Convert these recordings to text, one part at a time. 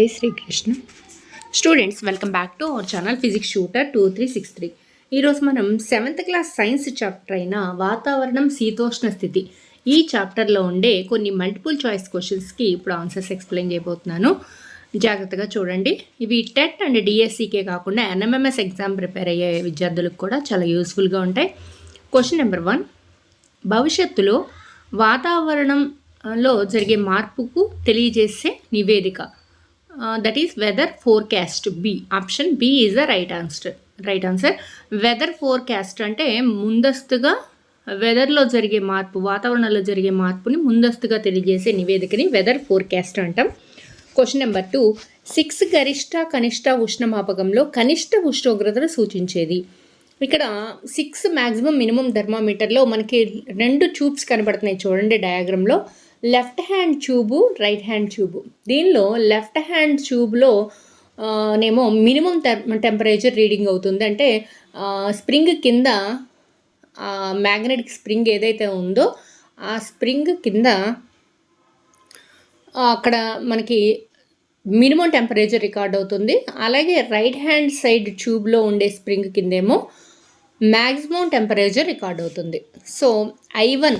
A Srikrishna. Students welcome back to our channel physics shooter two three six three ఈరోజు మనం seventh class science chapter అయిన వాతావరణం శీతోష్ణ స్థితి. ఈ చాప్టర్లో ఉండే కొన్ని మల్టిపుల్ చాయిస్ క్వశ్చన్స్కి ఇప్పుడు ఆన్సర్స్ ఎక్స్ప్లెయిన్ చేయబోతున్నాను. జాగ్రత్తగా చూడండి. ఇవి టెట్ అండ్ డిఎస్సికే కాకుండా ఎన్ఎంఎంఎస్ ఎగ్జామ్ ప్రిపేర్ అయ్యే విద్యార్థులకు కూడా చాలా యూస్ఫుల్గా ఉంటాయి. క్వశ్చన్ నెంబర్ వన్ భవిష్యత్తులో వాతావరణంలో జరిగే మార్పుకు తెలియజేసే నివేదిక. That is weather forecast B option B is the right answer right answer weather forecast అంటే ముందస్తుగా వెదర్లో జరిగే మార్పు వాతావరణంలో జరిగే మార్పుని ముందస్తుగా తెలియజేసే నివేదికని వెదర్ ఫోర్కాస్ట్ అంటాం. క్వశ్చన్ నెంబర్ టూ సిక్స్ గరిష్ట కనిష్ట ఉష్ణమాపకంలో కనిష్ట ఉష్ణోగ్రతను సూచించేది. ఇక్కడ సిక్స్ మ్యాక్సిమం మినిమం థర్మామీటర్లో మనకి రెండు ట్యూబ్స్ కనబడుతున్నాయి చూడండి డయాగ్రామ్లో left hand tube right hand tube దీనిలో లెఫ్ట్ హ్యాండ్ ట్యూబ్లో నేమో మినిమం టెంపరేచర్ రీడింగ్ అవుతుంది. అంటే స్ప్రింగ్ కింద మ్యాగ్నెటిక్ స్ప్రింగ్ ఏదైతే ఉందో ఆ స్ప్రింగ్ కింద అక్కడ మనకి మినిమం టెంపరేచర్ రికార్డ్ అవుతుంది. అలాగే రైట్ హ్యాండ్ సైడ్ ట్యూబ్లో ఉండే స్ప్రింగ్ కిందేమో మ్యాక్సిమం టెంపరేచర్ రికార్డ్ అవుతుంది. సో ఐ వన్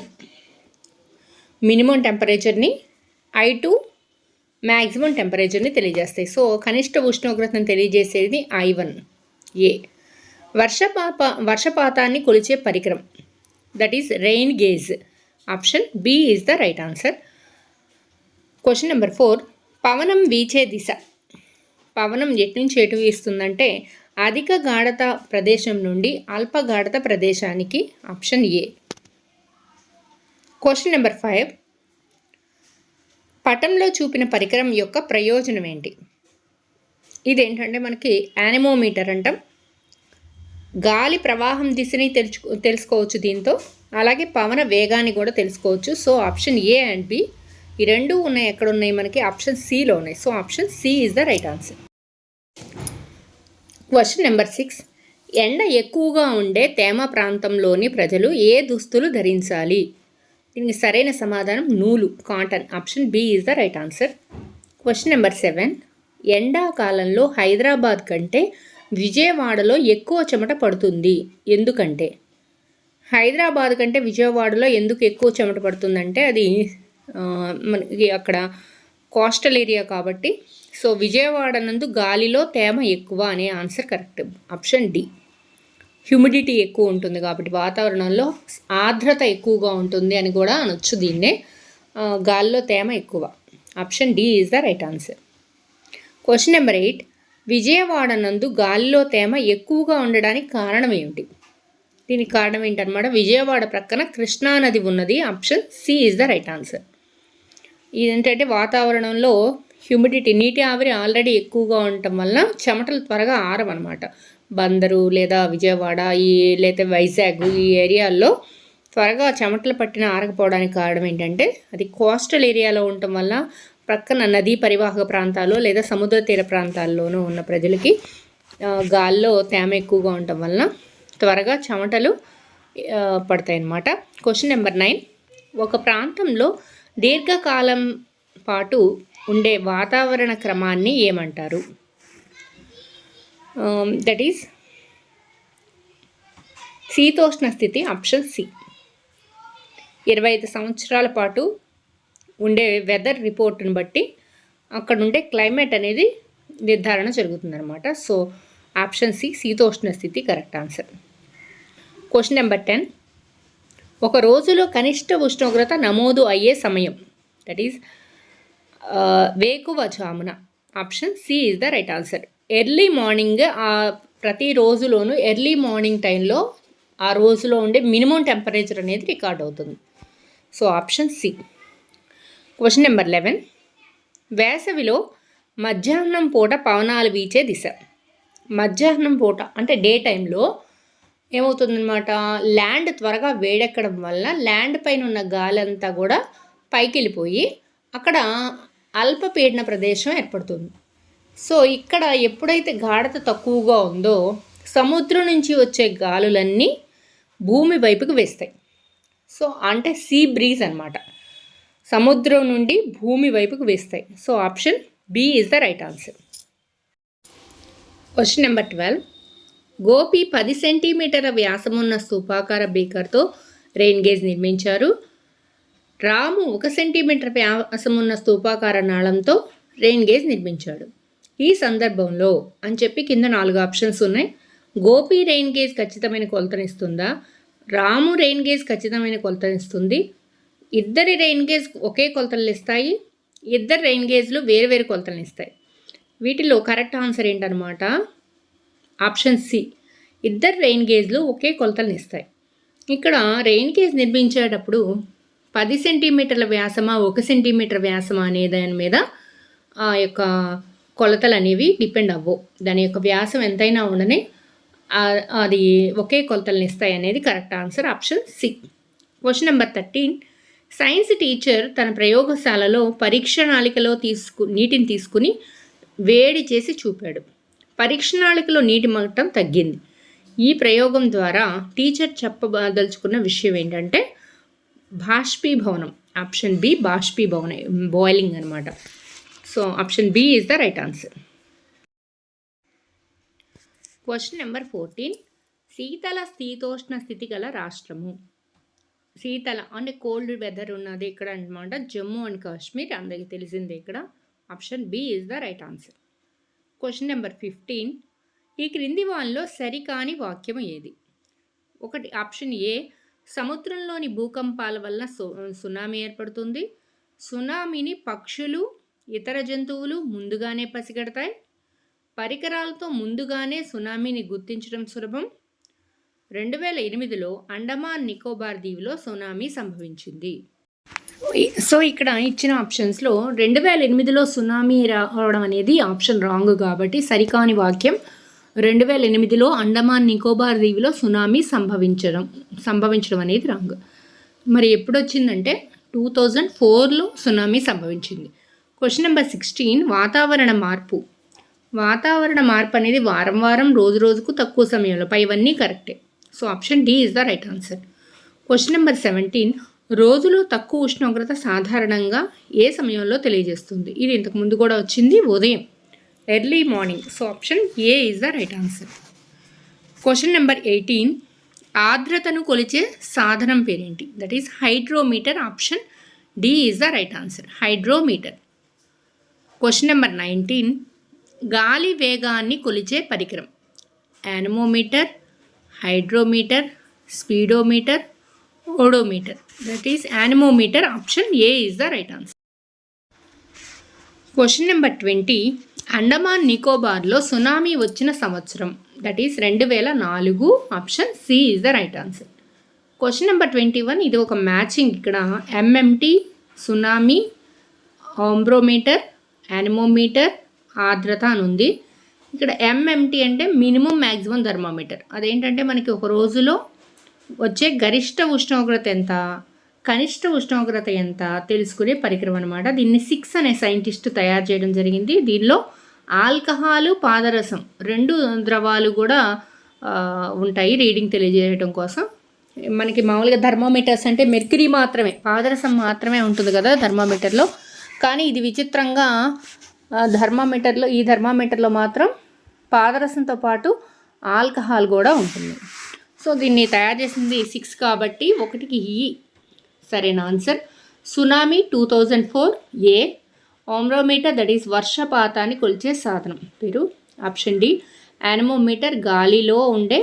మినిమం టెంపరేచర్ని ఐ టూ మ్యాక్సిమం టెంపరేచర్ని తెలియజేస్తాయి. సో కనిష్ట ఉష్ణోగ్రతను తెలియజేసేది ఐ వన్ ఏ. వర్షపాప వర్షపాతాన్ని కొలిచే పరికరం that is rain gauge option B is the right answer question number four పవనం వీచే దిశ. పవనం ఎటు నుంచి ఎటు వీస్తుందంటే అధిక గాఢత ప్రదేశం నుండి అల్ప గాఢత ప్రదేశానికి option A question number five పటంలో చూపిన పరికరం యొక్క ప్రయోజనం ఏంటి? ఇదేంటంటే మనకి యానిమోమీటర్ అంటాం. గాలి ప్రవాహం దిశని తెలుసు తెలుసుకోవచ్చు దీంతో. అలాగే పవన వేగాన్ని కూడా తెలుసుకోవచ్చు. So option A and B ఈ రెండు ఉన్నాయి. ఎక్కడ ఉన్నాయి మనకి? ఆప్షన్ సిలో ఉన్నాయి. So option C is the right answer. Question number six ఎండ ఎక్కువగా ఉండే తేమ ప్రాంతంలోని ప్రజలు ఏ దుస్తులు ధరించాలి? దీనికి సరైన సమాధానం నూలు cotton. Option B is the right answer. Question number seven. ఎండాకాలంలో హైదరాబాద్ కంటే విజయవాడలో ఎక్కువ చెమట పడుతుంది. ఎందుకంటే? హైదరాబాద్ కంటే విజయవాడలో ఎందుకు ఎక్కువ చెమట పడుతుందంటే అది మనకి అక్కడ కోస్టల్ ఏరియా కాబట్టి. సో విజయవాడ నందు గాలిలో తేమ ఎక్కువ అనే answer correct. Option D. Humidity ఎక్కువ ఉంటుంది కాబట్టి వాతావరణంలో ఆర్ద్రత ఎక్కువగా ఉంటుంది అని కూడా అనొచ్చు దీన్నే. గాల్లో తేమ ఎక్కువ. Option D is the right answer. Question number eight. Vijayawada నందు గాలిలో తేమ ఎక్కువగా ఉండడానికి కారణం ఏమిటి? దీనికి కారణం ఏంటనమాట? విజయవాడ ప్రక్కన కృష్ణానది ఉన్నది. Option C is the right answer. ఇదేంటంటే వాతావరణంలో హ్యూమిడిటీ నీటి ఆవిరి ఆల్రెడీ ఎక్కువగా ఉండటం వల్ల చెమటలు త్వరగా ఆరవన్నమాట బందరు లేదా విజయవాడ ఈ లేదా వైజాగ్ ఈ ఏరియాల్లో త్వరగా చెమటలు పట్టిన ఆరకపోవడానికి కారణం ఏంటంటే అది కోస్టల్ ఏరియాలో ఉండటం వల్ల ప్రక్కన నదీ పరివాహక ప్రాంతాల్లో లేదా సముద్ర తీర ప్రాంతాల్లోనూ ఉన్న ప్రజలకి గాల్లో తేమ ఎక్కువగా ఉండటం వలన త్వరగా చెమటలు పడతాయి అన్నమాట క్వశ్చన్ నెంబర్ నైన్ ఒక ప్రాంతంలో దీర్ఘకాలం పాటు ఉండే వాతావరణ క్రమాన్ని ఏమంటారు? Um, దట్ ఈస్ శీతోష్ణ స్థితి ఆప్షన్ సి. ఇరవై ఐదు సంవత్సరాల పాటు ఉండే వెదర్ రిపోర్ట్ని బట్టి అక్కడ ఉండే క్లైమేట్ అనేది నిర్ధారణ జరుగుతుందన్నమాట. సో ఆప్షన్ సి శీతోష్ణ స్థితి correct answer question number ten ఒక రోజులో కనిష్ట ఉష్ణోగ్రత నమోదు అయ్యే సమయం దట్ ఈస్ uh, వేకువ జామున option C is the right answer. Early morning ఆ ప్రతి రోజులోనూ ఎర్లీ మార్నింగ్ టైంలో ఆ రోజులో ఉండే మినిమం టెంపరేచర్ అనేది రికార్డ్ అవుతుంది. So option C. Question number eleven. వేసవిలో మధ్యాహ్నం పూట పవనాలు వీచే దిశ. మధ్యాహ్నం పూట అంటే డే టైంలో ఏమవుతుందన్నమాట? ల్యాండ్ త్వరగా వేడెక్కడం వల్ల ల్యాండ్ పైన ఉన్న గాలి అంతా కూడా పైకి వెళ్ళిపోయి అక్కడ అల్పపీడన ప్రదేశం ఏర్పడుతుంది. సో ఇక్కడ ఎప్పుడైతే గాఢత తక్కువగా ఉందో సముద్రం నుంచి వచ్చే గాలులన్నీ భూమి వైపుకి వేస్తాయి. సో అంటే సీ బ్రీజ్ అనమాట సముద్రం నుండి భూమి వైపుకి వేస్తాయి. So option B is the right answer. Question number twelve. Gopi పది సెంటీమీటర్ల వ్యాసమున్న స్థూపాకార బీకర్తో రెయిన్ గేజ్ నిర్మించారు. రాము ఒక సెంటీమీటర్ వ్యాసమున్న స్థూపాకార నాళంతో రెయిన్ గేజ్ నిర్మించాడు. ఈ సందర్భంలో అని చెప్పి కింద నాలుగు ఆప్షన్స్ ఉన్నాయి. గోపి రెయిన్ గేజ్ ఖచ్చితమైన కొలతనిస్తుందా? రాము రెయిన్ గేజ్ ఖచ్చితమైన కొలతనిస్తుంది. ఇద్దరి రెయిన్ గేజ్ ఒకే కొలతలు ఇస్తాయి. ఇద్దరు రెయిన్ గేజ్లు వేరు వేరు కొలతలు ఇస్తాయి. వీటిలో కరెక్ట్ ఆన్సర్ ఏంటనమాట ఆప్షన్ సి. ఇద్దరు రెయిన్ గేజ్లు ఒకే కొలతలు ఇస్తాయి. ఇక్కడ రెయిన్ గేజ్ నిర్మించేటప్పుడు పది సెంటీమీటర్ల వ్యాసమా ఒక సెంటీమీటర్ వ్యాసమా అనే దాని మీద ఆ యొక్క కొలతలు అనేవి డిపెండ్ అవ్వవు. దాని యొక్క వ్యాసం ఎంతైనా ఉండని అది ఒకే కొలతలను ఇస్తాయి అనేది correct answer option C. Question number thirteen. Science teacher తన ప్రయోగశాలలో పరీక్షణాళికలో తీసుకు నీటిని తీసుకుని వేడి చేసి చూపాడు. పరీక్షణాళికలో నీటి మట్టం తగ్గింది. ఈ ప్రయోగం ద్వారా టీచర్ చెప్పదలుచుకున్న విషయం ఏంటంటే బాష్పీభవనం. ఆప్షన్ బి బాష్పీభవనం బాయిలింగ్ అనమాట so option B is the right answer. Question number fourteen. శీతల శీతోష్ణ స్థితి గల రాష్ట్రము. శీతల అంటే కోల్డ్ వెదర్ ఉన్నది ఇక్కడ అనమాట జమ్మూ అండ్ కాశ్మీర్ అందరికీ తెలిసిందే ఇక్కడ. Option B is the right answer. Question number fifteen. ఈ క్రింది వాళ్ళలో సరికాని వాక్యం ఏది? ఒకటి ఆప్షన్ ఏ సముద్రంలోని భూకంపాల వల్ల సునామీ ఏర్పడుతుంది. సునామీని పక్షులు ఇతర జంతువులు ముందుగానే పసిగడతాయి. పరికరాలతో ముందుగానే సునామీని గుర్తించడం సులభం. రెండు వేల ఎనిమిదిలో అండమాన్ నికోబార్ దీవిలో సునామీ సంభవించింది. సో ఇక్కడ ఇచ్చిన ఆప్షన్స్లో రెండు వేల ఎనిమిదిలో సునామీ రావడం అనేది ఆప్షన్ రాంగ్ కాబట్టి సరికాని వాక్యం. రెండు వేల ఎనిమిదిలో అండమాన్ నికోబార్ దీవిలో సునామీ సంభవించడం సంభవించడం అనేది రాంగ్. మరి ఎప్పుడు వచ్చిందంటే టూ థౌజండ్ ఫోర్లో సునామీ సంభవించింది. క్వశ్చన్ నెంబర్ సిక్స్టీన్ వాతావరణ మార్పు. వాతావరణ మార్పు అనేది వారం వారం రోజు రోజుకు తక్కువ సమయంలో పై ఇవన్నీ కరెక్టే. So option D is the right answer. Question number seventeen రోజులో తక్కువ ఉష్ణోగ్రత సాధారణంగా ఏ సమయంలో తెలియజేస్తుంది? ఇది ఇంతకు ముందు కూడా వచ్చింది ఉదయం. Early morning. So option A is the right answer. Question number eighteen. ఆర్ద్రతను కొలిచే సాధనం పేరేంటి? That is hydrometer option D is the right answer. Hydrometer. Question number nineteen. గాలి వేగాన్ని కొలిచే పరికరం. Anemometer hydrometer speedometer odometer. That is anemometer option A is the right answer. Question number twenty. Andaman నికోబార్లో tsunami వచ్చిన సంవత్సరం. That is రెండు వేల నాలుగు. Option C is the right answer question number twenty one ఇది ఒక మ్యాచింగ్ ఇక్కడ. MMT tsunami ఆంబ్రోమీటర్ anemometer ఆర్ద్రత అని ఉంది. ఇక్కడ ఎంఎంటీ అంటే మినిమం మ్యాక్సిమం థర్మామీటర్. అదేంటంటే మనకి ఒక రోజులో వచ్చే గరిష్ట ఉష్ణోగ్రత ఎంత? కనిష్ట ఉష్ణోగ్రత ఎంత? తెలుసుకునే పరికరం అనమాట దీన్ని సిక్స్ అనే సైంటిస్ట్ తయారు చేయడం జరిగింది. దీనిలో ఆల్కహాలు పాదరసం రెండు ద్రవాలు కూడా ఉంటాయి రీడింగ్ తెలియజేయడం కోసం. మనకి మామూలుగా థర్మోమీటర్స్ అంటే మెర్క్యూరీ మాత్రమే పాదరసం మాత్రమే ఉంటుంది కదా థర్మోమీటర్లో. కానీ ఇది విచిత్రంగా ఆ, థర్మామీటర్లో ఈ థర్మామీటర్లో మాత్రం పాదరసంతో పాటు ఆల్కహాల్ కూడా ఉంటుంది. సో దీన్ని తయారు చేసింది సిక్స్ కాబట్టి ఒకటికి ఈ. సరైన answer? Tsunami two thousand four A ombrometer that is వర్షపాతాన్ని కొలిచే సాధనం పేరు ఆప్షన్ డి యానమోమీటర్ గాలిలో ఉండే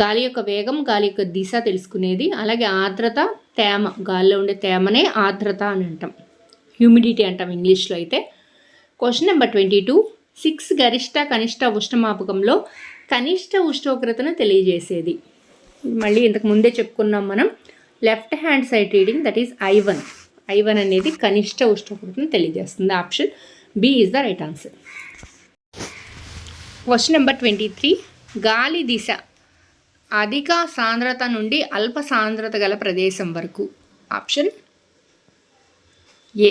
గాలి యొక్క వేగం గాలి యొక్క దిశ తెలుసుకునేది. అలాగే ఆర్ద్రత తేమ గాలిలో ఉండే తేమనే ఆర్ద్రత అని అంటాం. హ్యూమిడిటీ అంటాం ఇంగ్లీష్లో అయితే. Question number twenty two six గరిష్ట కనిష్ట ఉష్ణమాపకంలో కనిష్ట ఉష్ణోగ్రతను తెలియజేసేది. మళ్ళీ ఇంతకు ముందే చెప్పుకున్నాం మనం. Left hand side reading that is I one I one అనేది కనిష్ట ఉష్ణోగ్రతను తెలియజేస్తుంది. Option B is the right answer. Question number twenty three. గాలి దిశ అధిక సాంద్రత నుండి అల్ప సాంద్రత గల ప్రదేశం వరకు. Option A.